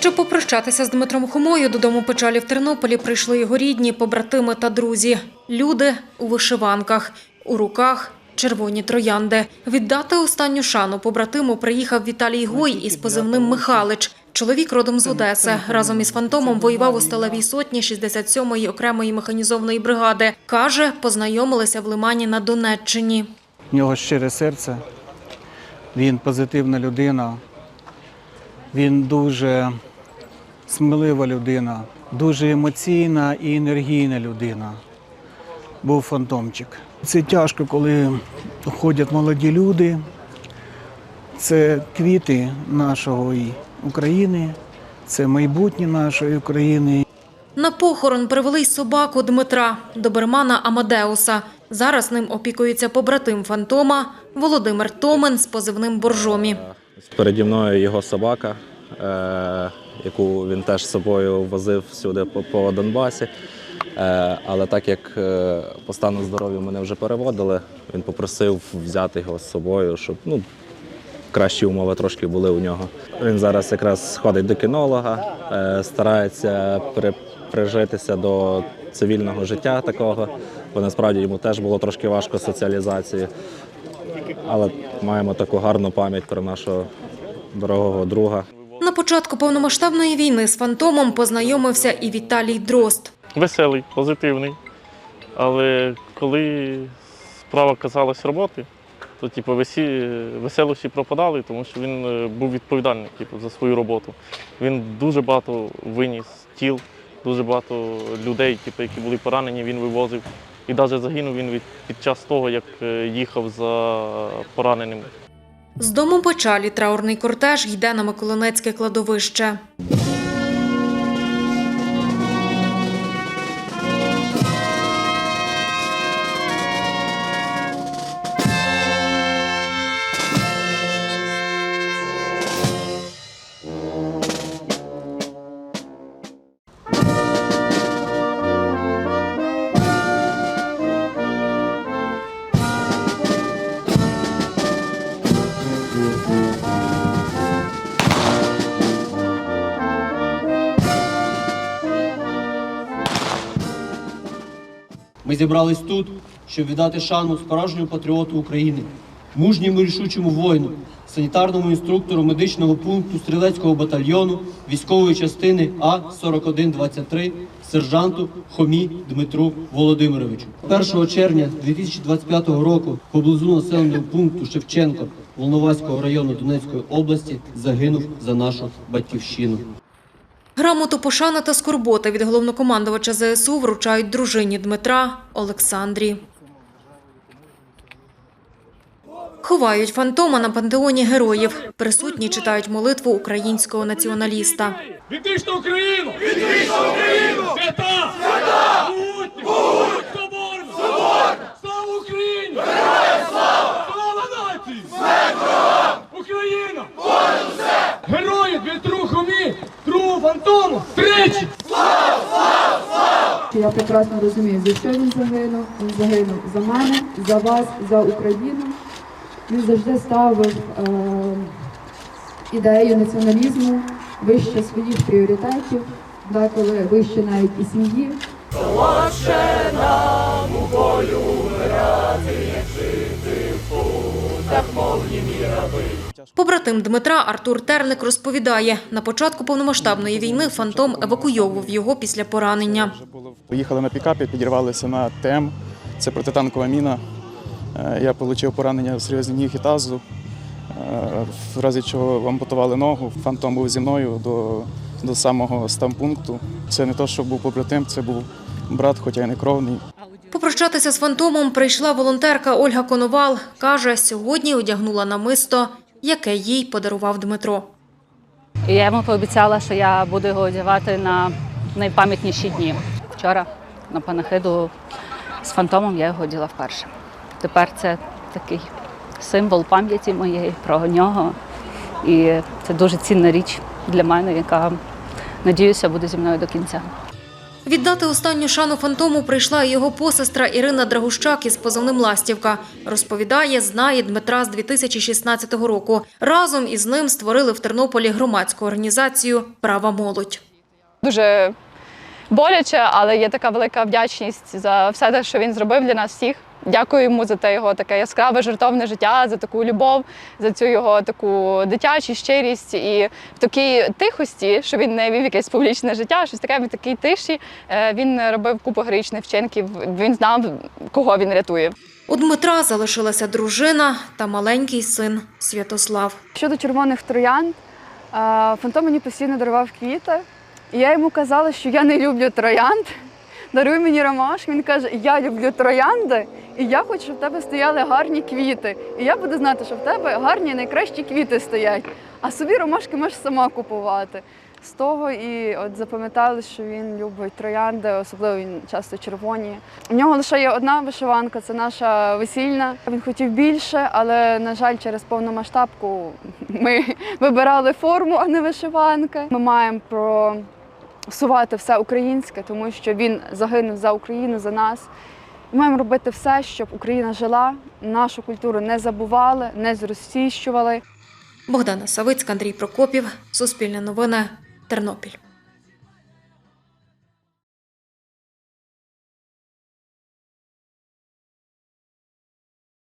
Щоб попрощатися з Дмитром Хомою, додому печалі в Тернополі прийшли його рідні, побратими та друзі. Люди у вишиванках, у руках червоні троянди. Віддати останню шану побратиму приїхав Віталій Гой із позивним Михалич. Чоловік родом з Одеси. Разом із фантомом воював у сталевій сотні 67-ї окремої механізованої бригади. Каже, познайомилися в Лимані на Донеччині. В нього щире серце, він позитивна людина, він дуже смілива людина, дуже емоційна і енергійна людина. Був фантомчик. Це тяжко, коли ходять молоді люди. Це квіти нашої України, це майбутнє нашої України. На похорон привели й собаку Дмитра, добермана Амадеуса. Зараз ним опікується побратим фантома Володимир Томен з позивним Боржомі. Переді мною його собака, яку він теж з собою возив всюди по, Донбасі. Е, але так як е, по стану здоров'я мене вже переводили, він попросив взяти його з собою, щоб ну, кращі умови трошки були у нього. Він зараз якраз ходить до кінолога, е, старається при, прижитися до цивільного життя такого, бо насправді йому теж було трошки важко з соціалізацією. Але маємо таку гарну пам'ять про нашого дорогого друга. На початку повномасштабної війни з фантомом познайомився і Віталій Дрозд. веселий, позитивний. Але коли справа казалась роботи, то типу, весі, веселощі пропадали, тому що він е, був відповідальний типу, за свою роботу. Він дуже багато виніс тіл, дуже багато людей, типу, які були поранені, він вивозив. І навіть загинув він під час того, як е, їхав за пораненим. З дому печалі траурний кортеж йде на Миколинецьке кладовище. Ми зібрались тут, щоб віддати шану справжньому патріоту України, мужньому рішучому воїну, санітарному інструктору медичного пункту стрілецького батальйону військової частини А 4123 сержанту Хомі Дмитру Володимировичу. 1 червня 2025 року поблизу населеного пункту Шевченко Волноваського району Донецької області загинув за нашу батьківщину. Грамоту пошана та скорбота від головнокомандувача ЗСУ вручають дружині Дмитра Олександрі. Ховають фантома на пантеоні героїв. Присутні читають молитву українського націоналіста. Відвічна Україну! Відвічна Україну! Свята! Свята! Будь! Будь! Прекрасно розумію, за що він загинув. Він загинув за мене, за вас, за Україну. Він завжди ставив е, ідею націоналізму вище своїх пріоритетів, деколи вище навіть і сім'ї. Побратим Дмитра Артур Терник розповідає, на початку повномасштабної війни фантом евакуйовував його після поранення. Поїхали на пікапі, підірвалися на ТМ, це протитанкова міна. Е, Я отримав поранення серйозні ніг і тазу, е, в разі чого ампутували ногу. Фантом був зі мною до, до самого стампункту. Це не то, що був побратим, це був брат, хоча й не кровний. Попрощатися з фантомом прийшла волонтерка Ольга Коновал. Каже, сьогодні одягнула намисто, яке їй подарував Дмитро. Я йому пообіцяла, що я буду його одягати на найпам'ятніші дні. Вчора на панахиду з фантомом я його оділа вперше. Тепер це такий символ пам'яті моєї про нього. І це дуже цінна річ для мене, яка, надіюся, буде зі мною до кінця. Віддати останню шану фантому прийшла його посестра Ірина Драгущак із позивним Ластівка. Розповідає, знає Дмитра з 2016 року. Разом із ним створили в Тернополі громадську організацію Права молодь. дуже боляче, але є така велика вдячність за все те, що він зробив для нас всіх. Дякую йому за те його таке яскраве жертовне життя, за таку любов, за цю його таку дитячу щирість і в такій тихості, що він не вів якесь публічне життя, щось таке в такій тиші. е, Він робив купу героїчних вчинків. Він знав, кого він рятує. У Дмитра залишилася дружина та маленький син Святослав. Щодо червоних троянд, фантом мені постійно дарував квіти. І я йому казала, що я не люблю троянд. Даруй мені ромашки. Він каже, я люблю троянди, і я хочу, щоб в тебе стояли гарні квіти. І я буду знати, що в тебе гарні найкращі квіти стоять. А собі ромашки можеш сама купувати. З того і от запам'ятали, що він любить троянди, особливо він часто червоні. У нього лише є одна вишиванка, це наша весільна. Він хотів більше, але на жаль, через повномасштабку ми вибирали форму, а не вишиванки. Ми маємо просувати все українське, тому що він загинув за Україну, за нас. Ми маємо робити все, щоб Україна жила, нашу культуру не забували, не зросійщували. Богдана Савицька, Андрій Прокопів, Суспільне новини, Тернопіль.